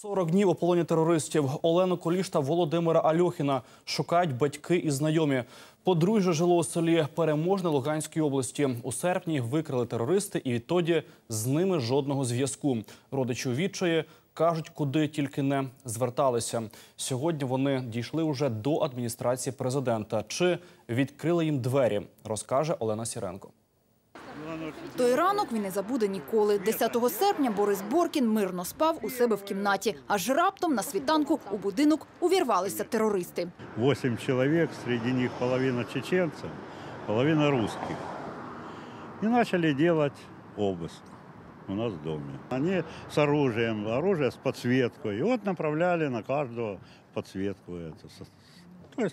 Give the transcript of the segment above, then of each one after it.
40 днів у полоні терористів. Олену Коліш та Володимира Альохіна шукають батьки і знайомі. Подружжя жило у селі Переможне Луганської області. У серпні викрили терористи, і відтоді з ними жодного зв'язку. Родичі відчаї кажуть, куди тільки не зверталися. Сьогодні вони дійшли уже до адміністрації президента. Чи відкрили їм двері? Розкаже Олена Сіренко. Той ранок він не забуде ніколи. 10 серпня Борис Боркін мирно спав у себе в кімнаті. Аж раптом на світанку у будинок увірвалися терористи. Восемь человек, среди них половина чеченцев, половина русских. И начали делать обыск у нас в доме. Они с оружием, оружие с подсветкой. И вот направляли на каждого подсветку. Это.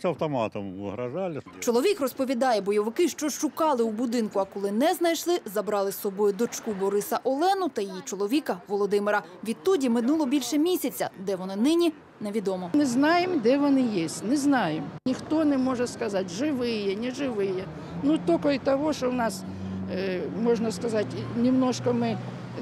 Со- автоматом угрожали. Чоловік розповідає, бойовики, що шукали у будинку, а коли не знайшли, забрали з собою дочку Бориса Олену та її чоловіка Володимира. Відтоді минуло більше місяця. Де вони нині, невідомо. Не знаємо, де вони є, не знаємо. Ніхто не може сказати, живі, не живі. Ну, тільки й того, що в нас, е, можна сказати, немножко ми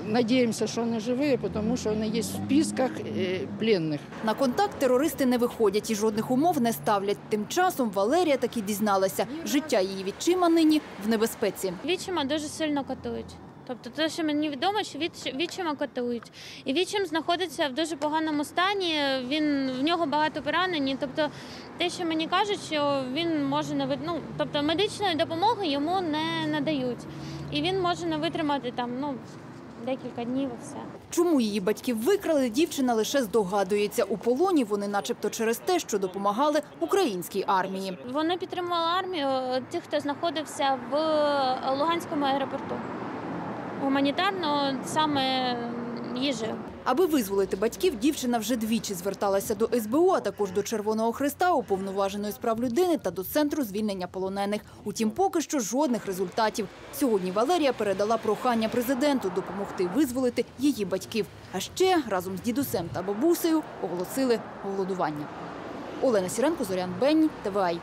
надіємося, що вони живі, тому що вони є в списках е, пленних. На контакт терористи не виходять і жодних умов не ставлять. Тим часом Валерія таки дізналася, життя її відчима нині в небезпеці. Вічима дуже сильно катують. Тобто, те, що мені відомо, що відч- відчима катують. І відчим знаходиться в дуже поганому стані. Він в нього багато поранень. Тобто, те, що мені кажуть, що він може не ну, тобто медичної допомоги йому не надають. І він може не витримати там ну декілька днів і все. Чому її батьків викрали, дівчина лише здогадується. У полоні вони начебто через те, що допомагали українській армії. Вони підтримували армію е, тих, хто знаходився в Луганському аеропорту. Гуманітарно саме їжею. Аби визволити батьків, дівчина вже двічі зверталася до СБУ, а також до Червоного Христа, уповноваженої з прав людини та до центру звільнення полонених. Утім, поки що жодних результатів. Сьогодні Валерія передала прохання президенту допомогти визволити її батьків. А ще разом з дідусем та бабусею оголосили голодування. Олена Сіренко, Зорян Бенні, ТВАЙ.